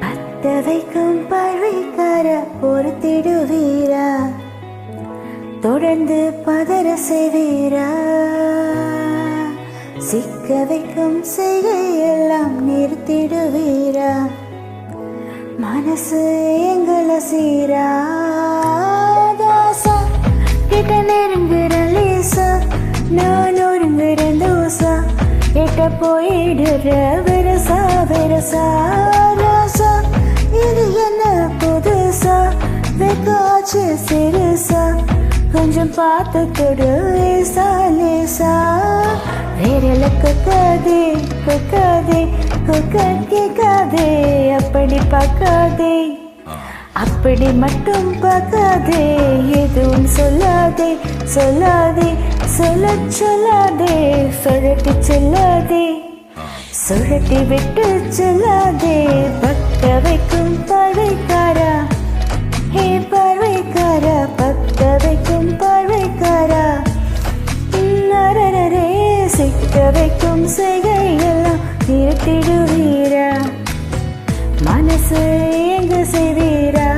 பத்த வைக்கும் பார்வைக்கார பொறுத்திடுவீரா? தொடர்ந்து பதற செய்வீரா? சிக்க வைக்கும் செய்கையெல்லாம் நிறுத்திடுவீரா? மனசு எங்களை சீரா கிட்ட நெருங்குற லேசா நான் ஒருங்குற தோசா. எட்ட போயிடுற சிறுசா கொஞ்சம் பார்த்து தொடு லேசா. லேசா வேறல கொக்காதே கொக்காதே கொக்க கேட்காதே அப்படி பார்க்காதே. அப்படி மட்டும் பார்க்காதே எதுவும் சொல்லாதே சொல்லாதே சொல்ல சொல்லாதே சுழட்டி சொல்லாதே. சுழட்டி விட்டு சொல்லாதே சிக்க வைக்கும் செய்கையெல்லாம் நிறுத்திடுவீரா மனசு எங்கு செய்வீரா?